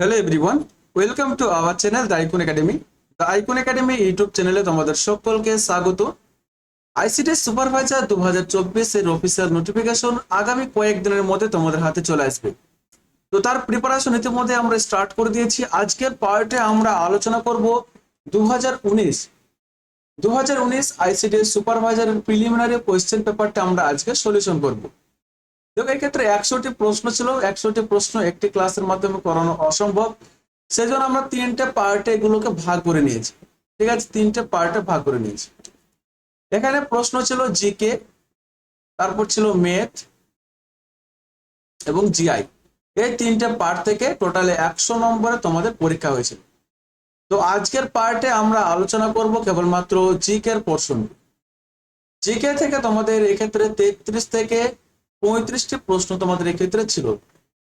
Hello everyone welcome to our channel the Icon Academy the Icon Academy YouTube চ্যানেলে তোমাদের সকলকে স্বাগত। ICT supervisor দু হাজার চব্বিশের অফিসিয়াল নোটিফিকেশন আগামী কয়েকদিনের মধ্যে তোমাদের হাতে চলে আসবে। তো তার প্রিপারেশন ইতিমধ্যে আমরা স্টার্ট করে দিয়েছি। আজকের পার্টে আমরা আলোচনা করব দু হাজার উনিশ দু হাজার উনিশ আইসিটি সুপারভাইজারের প্রিলিমিনারি কোয়েশ্চেন পেপারটা আমরা আজকে সলিউশন করব। দেখো, এক্ষেত্রে একশোটি প্রশ্ন ছিল, একশোটি প্রশ্ন একটি ক্লাসের মাধ্যমে করানো অসম্ভব। সেই জন্য আমরা তিনটে পার্টে এগুলোকে ভাগ করে নিয়েছি। ঠিক আছে? তিনটে পার্টে ভাগ করে নিয়েছি। এখানে প্রশ্ন ছিল জিকে তারপর ছিল মেথ এবং জিআই এই তিনটে পার্ট থেকে টোটালে একশো নম্বরে তোমাদের পরীক্ষা হয়েছিল। তো আজকের পার্টে আমরা আলোচনা করব কেবলমাত্র জিকের পোর্শন জিকে থেকে তোমাদের এক্ষেত্রে তেত্রিশ থেকে পঁয়ত্রিশটি প্রশ্ন তোমাদের এক্ষেত্রে ছিল।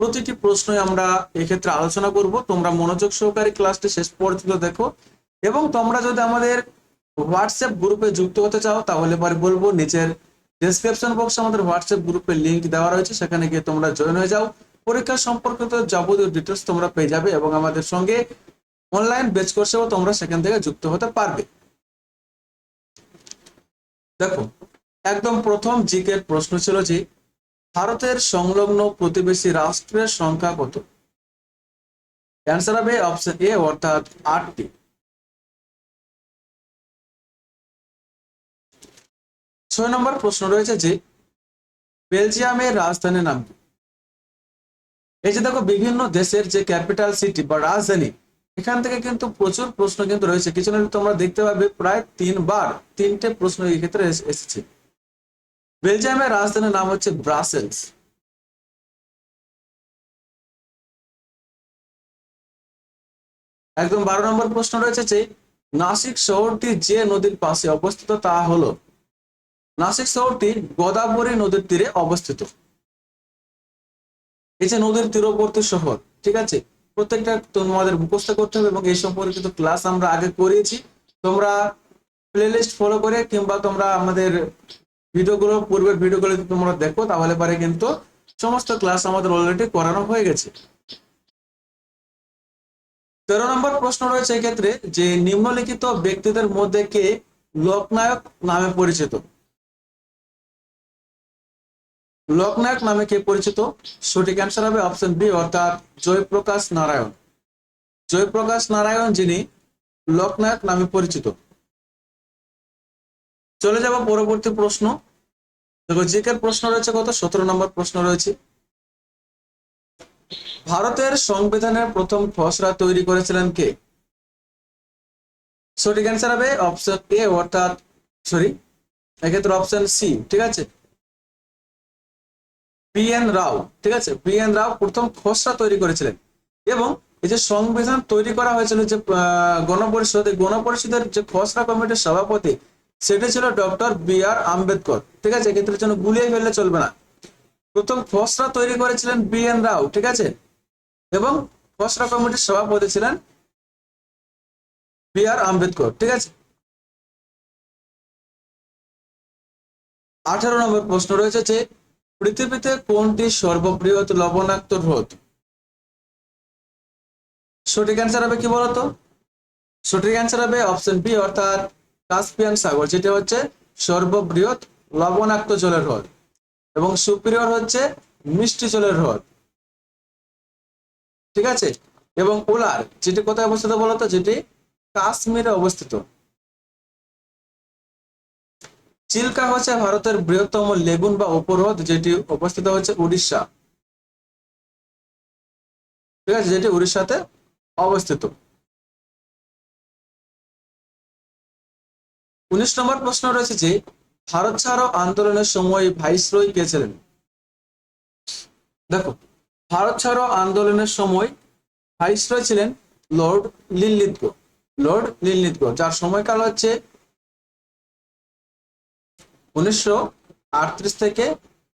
প্রতিটি প্রশ্নই আমরা এক্ষেত্রে আলোচনা করব। তোমরা মনোযোগ সহকারে ক্লাসটি শেষ পর্যন্ত দেখো এবং তোমরা যদি আমাদের হোয়াটসঅ্যাপ গ্রুপে যুক্ত হতে চাও, তাহলে পরে বলব নিচের ডিসক্রিপশন বক্সে আমাদের হোয়াটসঅ্যাপ গ্রুপে লিঙ্ক দেওয়া রয়েছে। সেখানে গিয়ে তোমরা জয়েন হয়ে যাও। পরীক্ষা সম্পর্কিত যাবতীয় ডিটেলস তোমরা পেয়ে যাবে এবং আমাদের সঙ্গে অনলাইন বেচ কোর্সেও তোমরা সেখান থেকে যুক্ত হতে পারবে। দেখো, একদম প্রথম জিকের প্রশ্ন ছিল যে ভারতের সংলগ্ন প্রতিবেশী রাষ্ট্রের সংখ্যা কত? অ্যান্সার হবে অপশন এ অর্থাৎ আটটি। ছয় নম্বর প্রশ্ন রয়েছে যে, বেলজিয়ামের রাজধানীর নাম কি? এই যে দেখো, বিভিন্ন দেশের যে ক্যাপিটাল সিটি বা রাজধানী, এখান থেকে কিন্তু প্রচুর প্রশ্ন কিন্তু রয়েছে। কিছু না তোমরা দেখতে পাবে, প্রায় তিনবার তিনটে প্রশ্ন এই ক্ষেত্রে এসেছে। বেলজিয়ামের রাজধানীর নাম হচ্ছে ব্রাসেলস। একদম বারো নম্বর প্রশ্ন রয়েছে যে, নাসিক শহরটি যে নদীর পাশে অবস্থিত তা হলো, নাসিক শহরটি গোদাবরী নদীর তীরে অবস্থিত। এই যে নদীর তীরবর্তী শহর, ঠিক আছে? প্রত্যেকটা তোমাদের মুখস্থ করতে হবে এবং এই সম্পর্কিত ক্লাস আমরা আগে করিয়েছি। তোমরা প্লেলিস্ট ফলো করে কিংবা তোমরা আমাদের ভিডিওগুলো পূর্বের ভিডিওগুলো যদি তোমরা দেখো, তাহলে পারে কিন্তু সমস্ত ক্লাস আমাদের অলরেডি করানো হয়ে গেছে। তেরো নম্বর প্রশ্ন রয়েছে এক্ষেত্রে যে, নিম্নলিখিত ব্যক্তিদের মধ্যে কে লোকনায়ক নামে পরিচিত? লোকনায়ক নামে কে পরিচিত? সঠিক অ্যান্সার হবে অপশন বি অর্থাৎ জয়প্রকাশ নারায়ণ। জয়প্রকাশ নারায়ণ যিনি লোকনায়ক নামে পরিচিত। চলে যাব পরবর্তী প্রশ্ন। দেখো জিকের প্রশ্ন রয়েছে কত? সতেরো নম্বর প্রশ্ন রয়েছে। ভারতের সংবিধানের প্রথম খসড়া তৈরি করেছিলেন কে? সঠিক অ্যান্সার হবে অপশন এ অর্থাৎ সরি এক্ষেত্রে অপশন সি ঠিক আছে? পি এন রাও, ঠিক আছে? পি এন রাও প্রথম খসড়া তৈরি করেছিলেন। এবং এই যে সংবিধান তৈরি করা হয়েছিল যে গণপরিষদ, গণপরিষদের যে খসড়া কমিটির সভাপতি সেটা ছিল ডক্টর বি আর আম্বেদকর। ঠিক আছে? এক্ষেত্রে যেন গুলিয়ে ফেললে চলবে না। প্রথম খসড়া তৈরি করেছিলেন বি এন রাও, ঠিক আছে? এবং খসড়া কমিটির সভাপতি ছিলেন বি আর আম্বেদকর, ঠিক আছে? আঠারো নম্বর প্রশ্ন রয়েছে যে, পৃথিবীতে কোনটি সর্ববৃহৎ লবণাক্ত হ্রদ সঠিক অ্যান্সার হবে কি বলতো? সঠিক অ্যান্সার হবে অপশন বি অর্থাৎ কাস্পিয়ান সাগর, যেটা হচ্ছে সর্ববৃহৎ লবণাক্ত জলের হ্রদ এবং সুপিরিয়র হচ্ছে মিষ্টি জলের হ্রদ। ঠিক আছে? এবং উলার যেটি কোথায় অবস্থিত বলতো? যেটি কাশ্মীরে অবস্থিত। চিল্কা হচ্ছে ভারতের বৃহত্তম লেগুন বা উপহ্রদ যেটি অবস্থিত হচ্ছে উড়িষ্যা। ঠিক আছে? যেটি উড়িষ্যাতে অবস্থিত। উনিশ নম্বর প্রশ্ন রয়েছে যে, ভারত ছাড়ো আন্দোলনের সময় ভাইসরয় কে ছিলেন? দেখো, ভারত ছাড়ো আন্দোলনের সময় ভাইসরয় ছিলেন লর্ড লিনলিথগো লর্ড লিনলিথগো যার সময়কাল হচ্ছে উনিশশো আটত্রিশ থেকে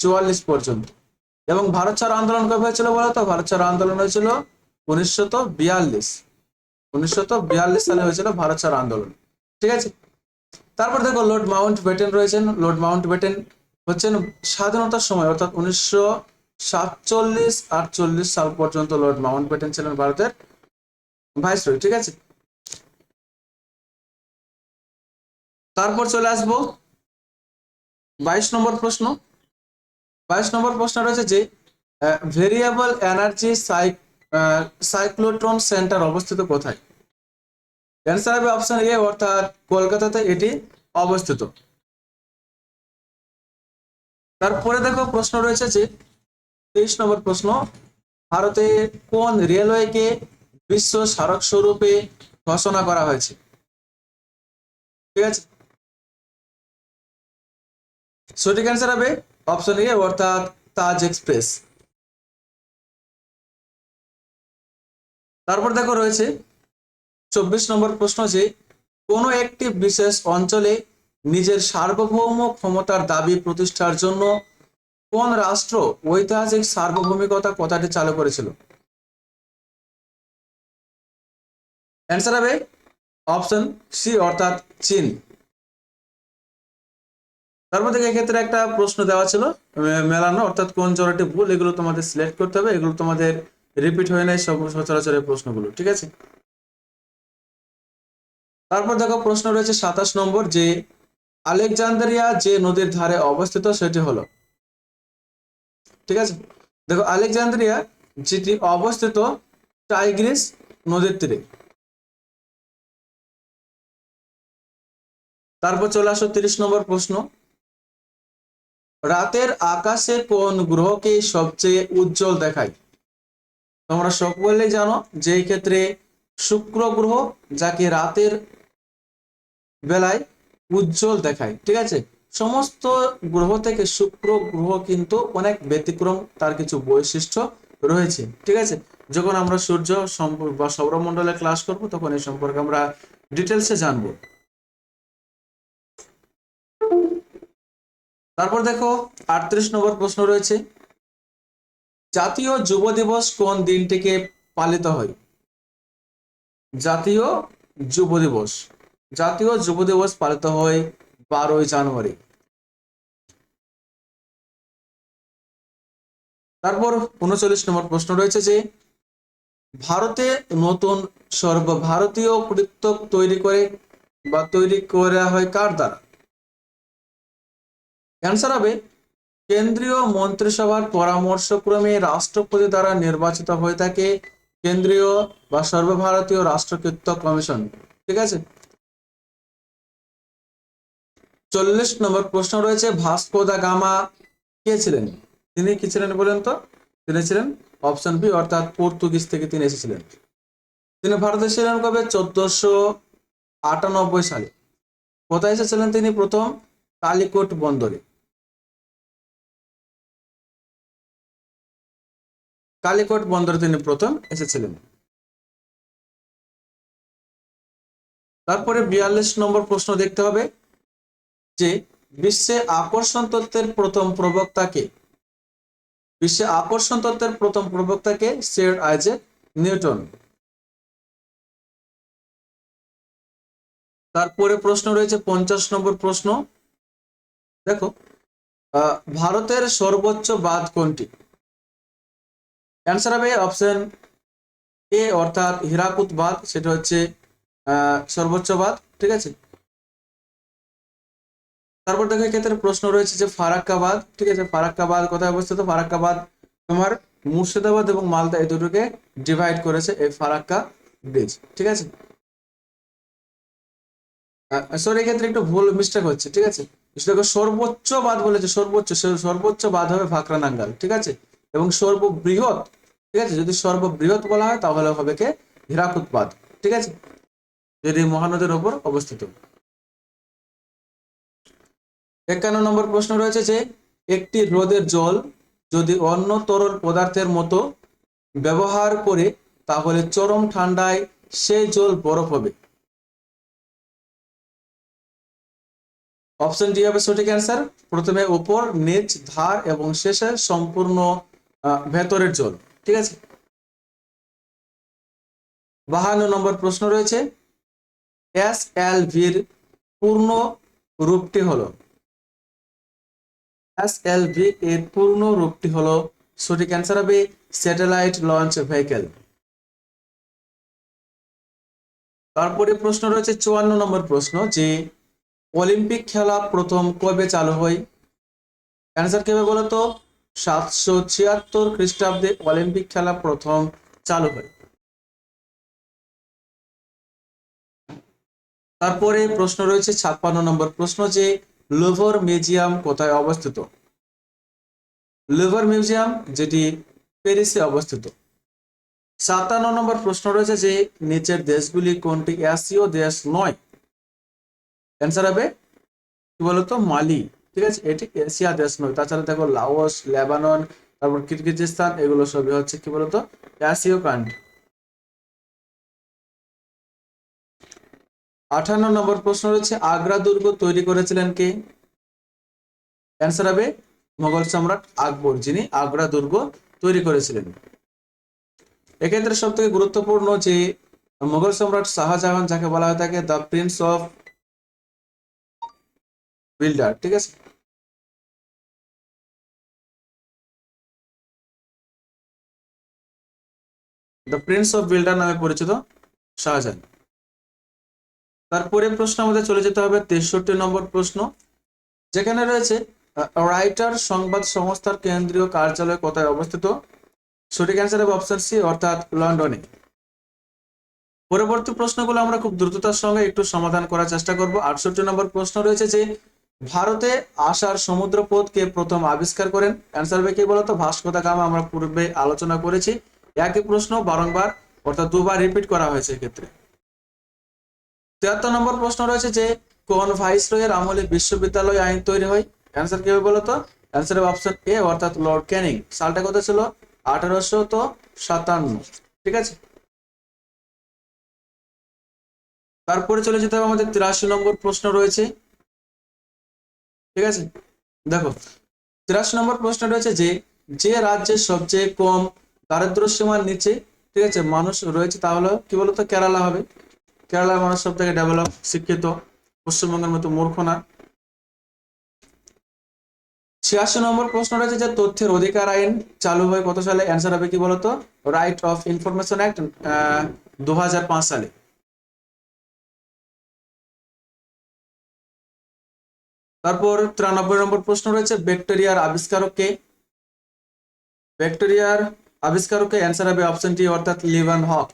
চুয়াল্লিশ পর্যন্ত। এবং ভারত ছাড়ো আন্দোলন কবে হয়েছিল বলতো ভারত ছাড়ো আন্দোলন হয়েছিল উনিশশত বিয়াল্লিশ। উনিশশত বিয়াল্লিশ সালে হয়েছিল ভারত ছাড়ো আন্দোলন। ঠিক আছে? তারপর দেখো লর্ড মাউন্ট বেটেন রয়েছেন। লর্ড মাউন্ট বেটেন হচ্ছেন স্বাধীনতার সময়, অর্থাৎ উনিশশো সাতচল্লিশ, আটচল্লিশ সাল পর্যন্ত লর্ড মাউন্ট ব্যাটেন ছিলেন ভারতের ভাইস ভাইসরয় ঠিক আছে? তারপর চলে আসব বাইশ নম্বর প্রশ্ন। বাইশ নম্বর প্রশ্ন রয়েছে যে ভেরিয়েবল এনার্জি সাইক্লোট্রন সেন্টার অবস্থিত কোথায়? অ্যান্সার হবে অপশন এ অর্থাৎ কলকাতাতে এটি অবস্থিত। তারপরে দেখো প্রশ্ন রয়েছে যে, তেইশ নম্বর প্রশ্ন, ভারতে কোন রেলওয়েকে বিশ্ব স্মারক স্বরূপে ঘোষণা করা হয়েছে? ঠিক আছে? সঠিক অ্যান্সার হবে অপশন এ অর্থাৎ তাজ এক্সপ্রেস তারপর দেখো রয়েছে চব্বিশ নম্বর প্রশ্ন যে কোনো একটি বিশেষ অঞ্চলে নিজের সার্বভৌম ক্ষমতার দাবি প্রতিষ্ঠার জন্য কোন রাষ্ট্র ঐতিহাসিক সার্বভৌমিকতা কথাটি চালু করেছিল? অ্যান্সার হবে অপশন সি অর্থাৎ চীন। তারপর থেকে এক্ষেত্রে একটা প্রশ্ন দেওয়া ছিল মেলানো, অর্থাৎ কোন জোড়াটি ভুল, এগুলো তোমাদের সিলেক্ট করতে হবে, এগুলো তোমাদের রিপিট হয়ে নেয় সব সচরাচর এই প্রশ্নগুলো, ঠিক আছে? তারপর দেখো প্রশ্ন রয়েছে সাতাশ নম্বর যে আলেকজান্দ্রিয়া যে নদীর ধারে অবস্থিত সেটি হলো। ঠিক আছে? দেখো আলেকজান্দ্রিয়া যেটি অবস্থিত টাইগ্রিস নদীর তীরে। তারপর চলে আসো তিরিশ নম্বর প্রশ্ন। রাতের আকাশে কোন গ্রহকে সবচেয়ে উজ্জ্বল দেখায়? তোমরা সকলেই জানো যে ক্ষেত্রে শুক্র গ্রহ যাকে রাতের বেলায় উজ্জ্বল দেখায়, ঠিক আছে? সমস্ত গ্রহ থেকে শুক্র গ্রহ কিন্তু অনেক ব্যতিক্রম, তার কিছু বৈশিষ্ট্য রয়েছে, ঠিক আছে? যখন আমরা সূর্য বা সৌরমণ্ডলে ক্লাস করব, তখন এই সম্পর্কে আমরা ডিটেলসে জানব। তারপর দেখো, আটত্রিশ নম্বর প্রশ্ন রয়েছে, জাতীয় যুব দিবস কোন দিনটিকে পালিত হয়? জাতীয় যুব দিবস। জাতীয় যুব দিবস পালিত হয় বারোই জানুয়ারি। তারপর উনচল্লিশ নম্বর প্রশ্ন রয়েছে যে, ভারতে নতুন সর্বভারতীয় পৃথক তৈরি করে বা তৈরি করা হয় কার দ্বারা? অ্যান্সার হবে, কেন্দ্রীয় মন্ত্রিসভার পরামর্শক্রমে রাষ্ট্রপতি দ্বারা নির্বাচিত হয়ে থাকে কেন্দ্রীয় বা সর্বভারতীয় রাষ্ট্রকৃত কমিশন। ঠিক আছে? চল্লিশ নম্বর প্রশ্ন রয়েছে, ভাস্কো দা গামা কে ছিলেন? তিনি কি ছিলেন বলেন তো? তিনি ছিলেন অপশন বি, অর্থাৎ পর্তুগিজ থেকে তিনি এসেছিলেন। তিনি ভারতে ছিলেন কবে চোদ্দশো আটানব্বই সালে। কোথায় এসেছিলেন তিনি প্রথম? কালিকোট বন্দরে। কালিকট বন্দরে তিনি প্রথম এসেছিলেন। তারপরে বিয়াল্লিশ নম্বর প্রশ্ন দেখতে হবে। যে বিশ্বে আকর্ষণ তত্ত্বের প্রথম প্রবক্তাকে, বিশ্বে আকর্ষণ তত্ত্বের প্রথম প্রবক্তাকে সেড আইজেক নিউটন। তারপরে প্রশ্ন রয়েছে পঞ্চাশ নম্বর প্রশ্ন। দেখো ভারতের সর্বোচ্চ বাঁধ কোনটি? অ্যান্সার হবে অপশন এ অর্থাৎ হীরাকুদ বাঁধ, সেটা হচ্ছে সর্বোচ্চ বাঁধ, ঠিক আছে? তারপর দেখো এক্ষেত্রে প্রশ্ন রয়েছে যে ফারাক্কা বাঁধ ঠিক আছে? ফারাক্কাবাদ কোথায় অবস্থিত? ফারাক্কা বাঁধ তোমার মুর্শিদাবাদ এবং মালদা এই দুটোকে ডিভাইড করেছে এই ফারাক্কা ব্রিজ ঠিক আছে? সরি এক্ষেত্রে একটু ভুল মিস্টেক হচ্ছে, ঠিক আছে? দেখো সর্বোচ্চ বাঁধ বলেছে, সর্বোচ্চ সর্বোচ্চ বাদ হবে ফাকরা নাঙ্গাল ঠিক আছে? এবং সর্ববৃহৎ, ঠিক আছে? যদি সর্ববৃহৎ বলা হয় তাহলে হবে কে? হীরাকুদ বাঁধ, ঠিক আছে? যদি মহানদীর ওপর অবস্থিত। একান্ন নম্বর প্রশ্ন রয়েছে যে, একটি হ্রদের জল যদি অন্য তরল পদার্থের মতো ব্যবহার করে, তাহলে চরম ঠান্ডায় সেই জল বরফ হবে। অপশন ডি হবে সঠিক অ্যান্সার প্রথমে উপর নিচ, ধার এবং শেষে সম্পূর্ণ ভেতরের জল। ঠিক আছে? বাহান্ন নম্বর প্রশ্ন রয়েছে এস এল ভির পূর্ণ রূপটি হলো। এস এল ভি এর পূর্ণ রূপটি হলো সঠিক অ্যান্সার হবে স্যাটেলাইট লঞ্চ ভেহিকেল তারপরে প্রশ্ন রয়েছে চুয়ান্ন নম্বর প্রশ্ন যে অলিম্পিক খেলা প্রথম কবে চালু হয়? অ্যান্সার কি হবে বলতো? সাতশো ছিয়াত্তর খ্রিস্টাব্দে অলিম্পিক খেলা প্রথম চালু হয়। তারপরে প্রশ্ন রয়েছে ছাপ্পান্ন নম্বর প্রশ্ন যে লুভর মিউজিয়াম কোথায় অবস্থিত? লুভর মিউজিয়াম যেটি প্যারিসে অবস্থিত। সাতান্ন নম্বর প্রশ্ন রয়েছে যে, নিচের দেশগুলি কোনটি? এশীয় দেশ নয়। অ্যান্সার হবে, কি বলতো? মালি। ঠিক আছে? এটি এশিয়া দেশ নয়। তাছাড়া দেখো, লাওস, লেবানন, তারপর কিরগিজস্তান, এগুলো সবই হচ্ছে কি বলতো? এশীয় কান্ট্রি আঠান্ন নম্বর প্রশ্ন রয়েছে, আগ্রা দুর্গ তৈরি করেছিলেন কে? অ্যান্সার হবে মোগল সম্রাট আকবর, যিনি আগ্রা দুর্গ তৈরি করেছিলেন। এক্ষেত্রে সব থেকে গুরুত্বপূর্ণ যে মোগল সম্রাট শাহজাহান, যাকে বলা হয়ে থাকে দ্য প্রিন্স অফ বিল্ডার ঠিক আছে? দ্য প্রিন্স অফ বিল্ডার নামে পরিচিত শাহজাহান। তারপরে প্রশ্ন আমাদের চলে যেতে হবে, তেষট্টি নম্বর প্রশ্ন। যেখানে রয়েছে রাইটার সংবাদ সংস্থার কেন্দ্রীয় কার্যালয় কোথায় অবস্থিত? সঠিক অ্যান্সার হবে অপশন সি অর্থাৎ লন্ডনে। পরবর্তী প্রশ্নগুলো আমরা খুব দ্রুততার সঙ্গে একটু সমাধান করার চেষ্টা করব। আটষট্টি নম্বর প্রশ্ন রয়েছে যে, ভারতে আসার সমুদ্রপথ কে প্রথম আবিষ্কার করেন? অ্যান্সার হবে কি বলতো? ভাস্কো দা গামা আমরা পূর্বে আলোচনা করেছি। একই প্রশ্ন বারংবার, অর্থাৎ দুবার রিপিট করা হয়েছে এক্ষেত্রে। তিয়াত্তর নম্বর প্রশ্ন রয়েছে যে, কোন ভাইস ভাইসরয়ের আমলে বিশ্ববিদ্যালয় আইন তৈরি হয়? অ্যান্সার কি হবে বলতো? অ্যান্সার হবে অপশন এ অর্থাৎ লর্ড ক্যানিং সালটা কত ছিল? আঠারোশো তো সাতান্ন। ঠিক আছে? তারপরে চলে যেতে হবে আমাদের তিরাশি নম্বর প্রশ্ন রয়েছে। ঠিক আছে? দেখো, তিরাশি নম্বর প্রশ্ন রয়েছে যে যে রাজ্যের সবচেয়ে কম দারিদ্র সীমার নিচে, ঠিক আছে, মানুষ রয়েছে তাহলে কি বলতো? কেরালা হবে। কেরালার মানুষ সব থেকে ডেভেলপ শিক্ষিত, পশ্চিমবঙ্গের মতো মূর্খ না ছিয়াশি নম্বর প্রশ্ন রয়েছে যে তথ্যের অধিকার আইন চালু হয় কত সালে? অ্যান্সার হবে কি বলতো? রাইট অফ ইনফরমেশন অ্যাক্ট দু সালে। তারপর তিরানব্বই নম্বর প্রশ্ন রয়েছে, ব্যাকটেরিয়ার আবিষ্কারককে? ব্যাকটেরিয়ার আবিষ্কারকে অ্যান্সার হবে অপশন টি অর্থাৎ লিভান হক।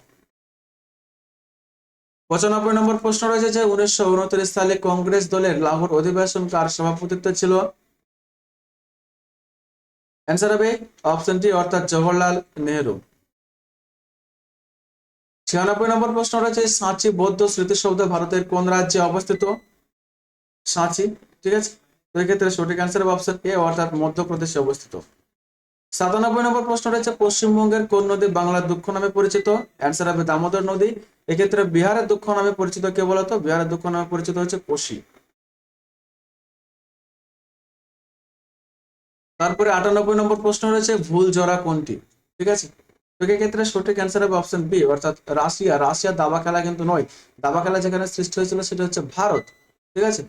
পঁচানব্বই নম্বর প্রশ্ন রয়েছে যে উনিশশো উনত্রিশ সালে কংগ্রেস দলের লাহোর অধিবেশন কার সভাপতিত্ব ছিল? অ্যান্সার হবে অপশন টি অর্থাৎ জওহরলাল নেহরু। ছিয়ানব্বই নম্বর প্রশ্ন রয়েছে, সাঁচি বৌদ্ধ স্মৃতিসৌধ ভারতের কোন রাজ্যে অবস্থিত? সাঁচি, ঠিক আছে? তো এক্ষেত্রে সঠিক অ্যান্সার হবে অপশন এ অর্থাৎ মধ্যপ্রদেশে অবস্থিত। সাতানব্বই নম্বর প্রশ্ন রয়েছে, পশ্চিমবঙ্গের কোন নদী বাংলার দুঃখ নামে পরিচিত? অ্যান্সার হবে দামোদর নদী। এক্ষেত্রে বিহারের দুঃখ নামে পরিচিত কে বলতো বিহারের দুঃখ নামে পরিচিত হচ্ছে কোশি। তারপরে আটানব্বই নম্বর প্রশ্ন রয়েছে, ভুল জরা কোনটি? ঠিক আছে? তো ক্ষেত্রে সঠিক অ্যান্সার হবে অপশন বি অর্থাৎ রাশিয়া। রাশিয়া দাবা খেলা কিন্তু নয়। দাবা খেলা যেখানে সৃষ্টি হয়েছিল সেটা হচ্ছে ভারত। ঠিক আছে?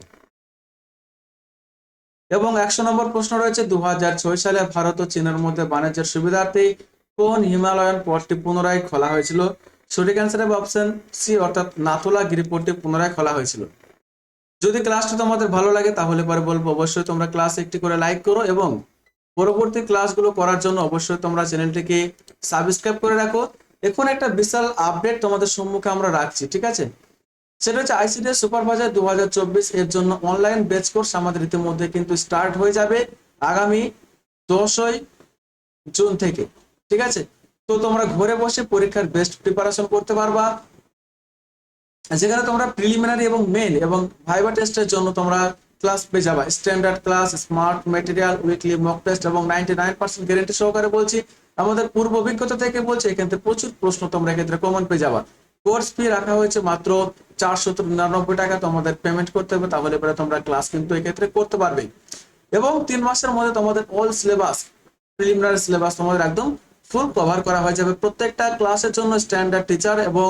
এবং একশো নম্বর প্রশ্ন রয়েছে দু হাজার ছয় সালে ভারত ও চীনের মধ্যে বাণিজ্যের সুবিধার্থে কোন হিমালয়ান পথটি পুনরায় খোলা হয়েছিল? সঠিক অ্যান্সার হবে অপশন সি অর্থাৎ নাথুলা গিরিপথটি পুনরায় খোলা হয়েছিল। যদি ক্লাসটি তোমাদের ভালো লাগে, তাহলে পরে বলব অবশ্যই তোমরা ক্লাস একটি করে লাইক করো এবং পরবর্তী ক্লাসগুলো করার জন্য অবশ্যই তোমরা চ্যানেলটিকে সাবস্ক্রাইব করে রাখো। এখন একটা বিশাল আপডেট তোমাদের সম্মুখে আমরা রাখছি, ঠিক আছে? সেটা হচ্ছে আইসিডিএস সুপারভাইজার দু হাজার চব্বিশ এর জন্য অনলাইন বেচ কোর্স আমাদের ইতিমধ্যে কিন্তু স্টার্ট হয়ে যাবে আগামী দশই জুন থেকে, ঠিক আছে? তো তোমরা ঘরে বসে পরীক্ষার বেস্ট প্রিপারেশন করতে পারবা। যেখানে তোমরা প্রিলিমিনারি এবং মেন এবং ভাইবা টেস্টের জন্য তোমরা ক্লাস পেয়ে যাবা। Standard class smart material weekly mock test এবং নাইনটি নাইন পার্সেন্ট গ্যারেন্টি সহকারে বলছি। আমাদের পূর্ব অভিজ্ঞতা থেকে বলছি, এখান থেকে প্রচুর প্রশ্ন তোমরা এক্ষেত্রে কমন পেয়ে যাবা। কোর্স ফি রাখা হয়েছে মাত্র চারশো নিরানব্বই টাকা। তোমাদের পেমেন্ট করতে হবে, তাহলে পরে তোমরা ক্লাস কিন্তু এক্ষেত্রে করতে পারবে। এবং তিন মাসের মধ্যে তোমাদের অল সিলেবাস প্রিলিমিনারি সিলেবাস তোমাদের একদম ফুল কভার করা হয়ে যাবে। প্রত্যেকটা ক্লাসের জন্য স্ট্যান্ডার্ড টিচার এবং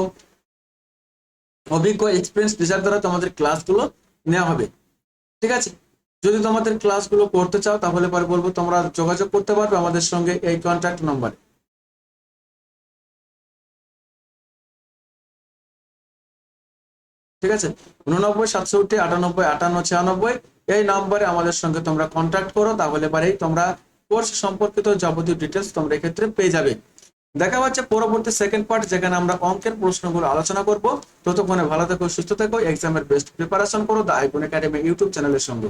অভিজ্ঞ এক্সপিরিয়েন্স টিচার দ্বারা তোমাদের ক্লাসগুলো নেওয়া হবে। ঠিক আছে? যদি তোমাদের ক্লাসগুলো করতে চাও, তাহলে পরে বলব তোমরা যোগাযোগ করতে পারবে আমাদের সঙ্গে এই কন্ট্যাক্ট নম্বরে ঠিক আছে? উননব্বই, সাতষট্টি, আটানব্বই, আটান্ন, ছিয়ানব্বই, এই নম্বরে আমাদের সঙ্গে তোমরা কন্ট্যাক্ট করো, তাহলে পরেই তোমরা কোর্স সম্পর্কিত যাবতীয় ডিটেলস তোমরা এক্ষেত্রে পেয়ে যাবে। দেখা হচ্ছে পরবর্তী সেকেন্ড পার্ট যেখানে আমরা অঙ্কের প্রশ্নগুলো আলোচনা করব। ততক্ষণে ভালো থেকো, সুস্থ থেকো এক্সামের বেস্ট প্রিপারেশন করো দা আইকন একাডেমি ইউটিউব চ্যানেলের সঙ্গে।